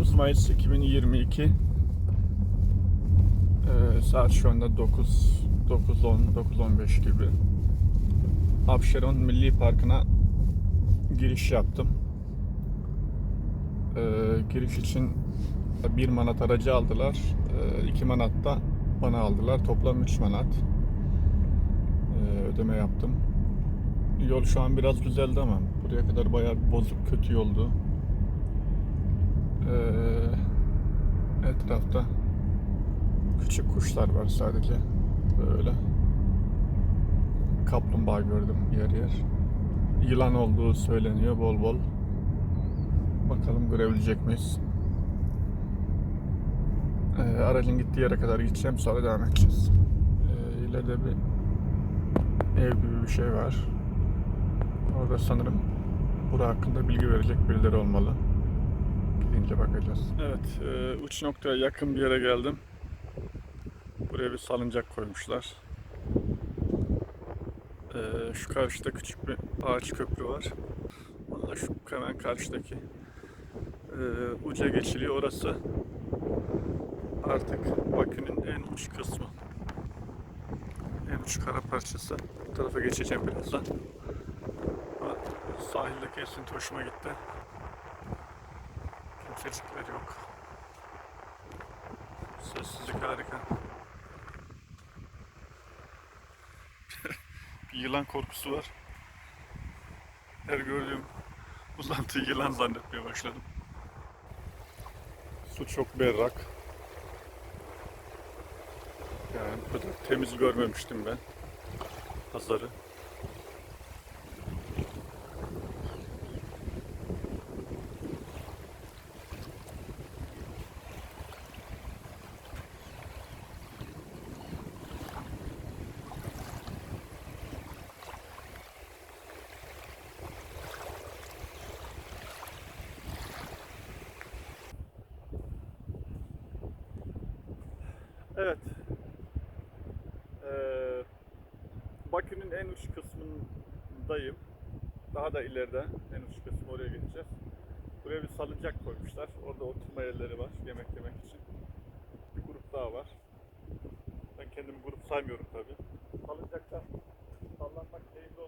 30 Mayıs 2022 Ee, saat şu anda 9 9.10 9.15 gibi Abşeron Milli Parkı'na giriş yaptım. Ee, giriş için bir manat aracı aldılar. Ee, iki manat da bana aldılar. Toplam 3 manat ee, ödeme yaptım. Yol şu an biraz düzeldi ama buraya kadar bayağı bozuk kötü yoldu. Ee, etrafta küçük kuşlar var sadece. Böyle. Kaplumbağa gördüm yer yer. Yılan olduğu söyleniyor bol bol. Bakalım görebilecek miyiz? Ee, aracın gittiği yere kadar gideceğim sonra devam edeceğiz. Ee, ileride bir ev gibi bir şey var. Orada sanırım bura hakkında bilgi verecek birileri olmalı. Gidince bakacağız. Evet, e, uç noktaya yakın bir yere geldim. Buraya bir salıncak koymuşlar. E, şu karşıda küçük bir ağaç köprü var. Valla şu hemen karşıdaki e, uca geçiliyor. Orası artık Bakü'nün en uç kısmı. En uç kara parçası. Bu tarafa geçeceğim birazdan. Sahildeki esinti hoşuma gitti. Kimsecikler yok. Sessizlik harika. bir yılan korkusu var. Her gördüğüm uzantıyı yılan zannetmeye başladım. Su çok berrak. Yani bu kadar temiz görmemiştim ben pazarı. Evet. Ee, Bakü'nün en uç kısmındayım. Daha da ileride en uç kısmı oraya geçeceğiz. Buraya bir salıncak koymuşlar. Orada oturma yerleri var yemek yemek için. Bir grup daha var. Ben kendimi grup saymıyorum tabi. Salıncakta sallanmak keyifli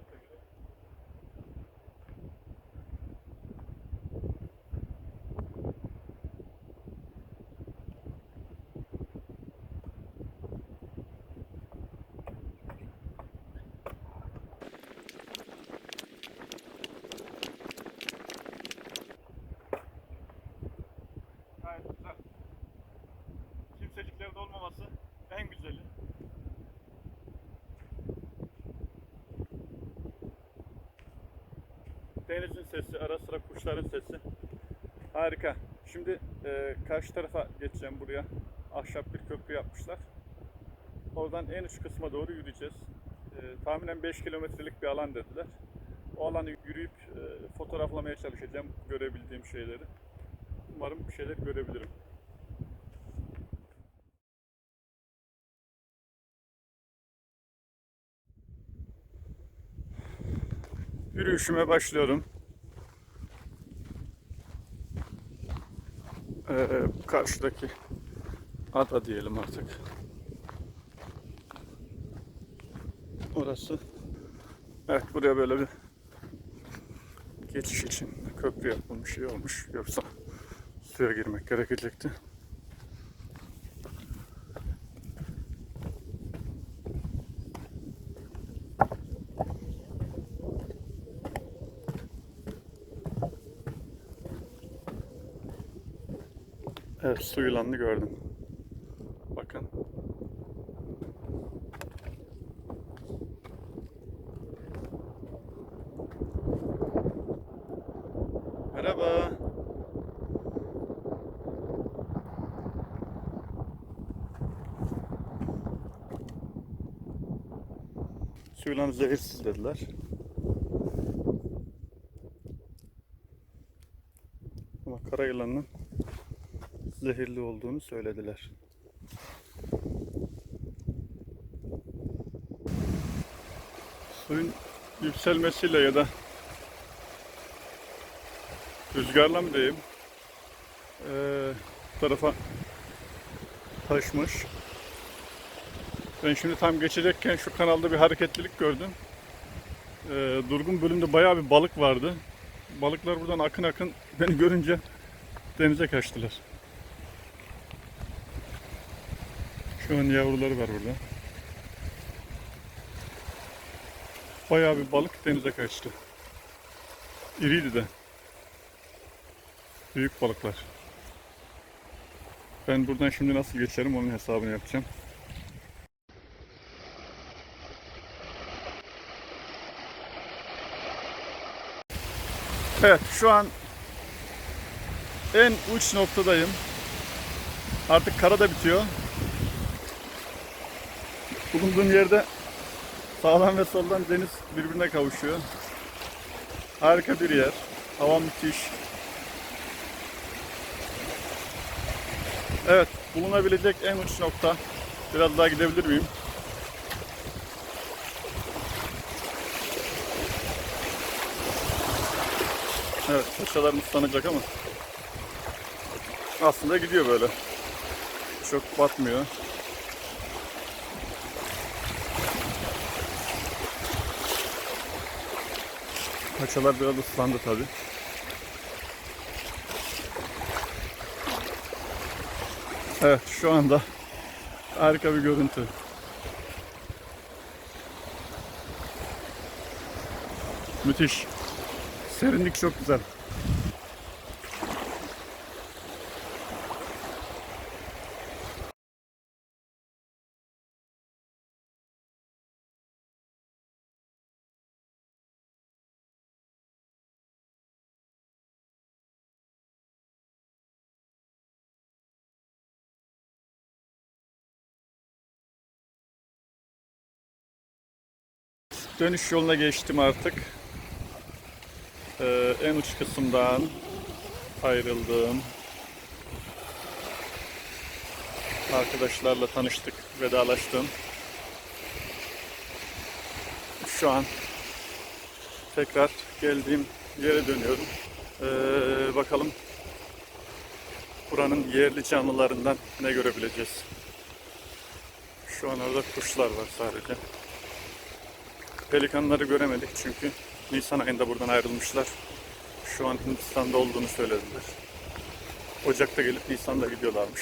Denizin sesi, ara sıra kuşların sesi. Harika. Şimdi e, karşı tarafa geçeceğim buraya. Ahşap bir köprü yapmışlar. Oradan en uç kısma doğru yürüyeceğiz. E, tahminen 5 kilometrelik bir alan dediler. O alanı yürüyüp e, fotoğraflamaya çalışacağım görebildiğim şeyleri. Umarım bir şeyler görebilirim. Yürüyüşüme başlıyorum. Ee, karşıdaki ada diyelim artık. Orası. Evet buraya böyle bir geçiş için köprü yapılmış şey olmuş. Yoksa suya girmek gerekecekti. Evet su yılanını gördüm. Bakın. Merhaba. Su yılanı zehirsiz dediler. Ama kara yılanının zehirli olduğunu söylediler. Suyun yükselmesiyle ya da rüzgarla mı diyeyim? Ee, tarafa taşmış. Ben şimdi tam geçecekken şu kanalda bir hareketlilik gördüm. Ee, durgun bölümde bayağı bir balık vardı. Balıklar buradan akın akın beni görünce denize kaçtılar. Şu yavruları var burada. Bayağı bir balık denize kaçtı. İriydi de. Büyük balıklar. Ben buradan şimdi nasıl geçerim onun hesabını yapacağım. Evet şu an en uç noktadayım. Artık kara da bitiyor. Bulunduğum yerde sağdan ve soldan deniz birbirine kavuşuyor. Harika bir yer. Hava müthiş. Evet, bulunabilecek en uç nokta. Biraz daha gidebilir miyim? Evet, paçalarım ıslanacak ama aslında gidiyor böyle. Çok batmıyor. Paçalar biraz ıslandı tabi. Evet şu anda harika bir görüntü. Müthiş. Serinlik çok güzel. Dönüş yoluna geçtim artık. Ee, en uç kısımdan ayrıldım. Arkadaşlarla tanıştık, vedalaştım. Şu an tekrar geldiğim yere dönüyorum. Ee, bakalım buranın yerli canlılarından ne görebileceğiz. Şu an orada kuşlar var sadece. Pelikanları göremedik çünkü Nisan ayında buradan ayrılmışlar. Şu an Hindistan'da olduğunu söylediler. Ocak'ta gelip Nisan'da gidiyorlarmış.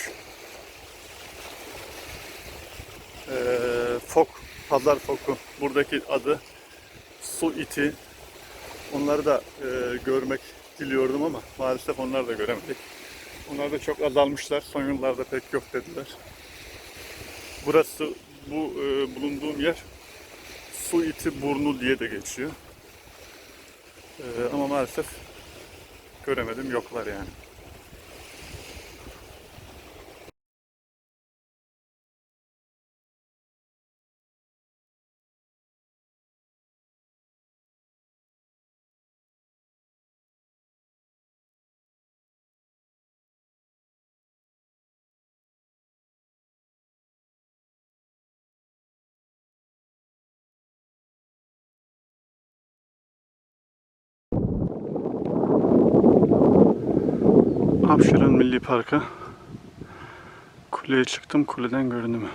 Ee, fok, pazar foku. Buradaki adı su iti. Onları da e, görmek diliyordum ama maalesef onları da göremedik. Onlar da çok azalmışlar. Son yıllarda pek yok dediler. Burası bu e, bulunduğum yer su iti burnu diye de geçiyor. Ee, ama maalesef göremedim yoklar yani. Avşaran Milli Park'a kuleye çıktım. Kuleden görünümü.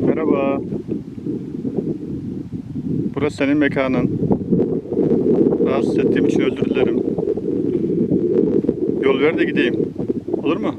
Merhaba. Burası senin mekanın. Rahatsız ettiğim için özür dilerim. Yol ver de gideyim. Olur mu?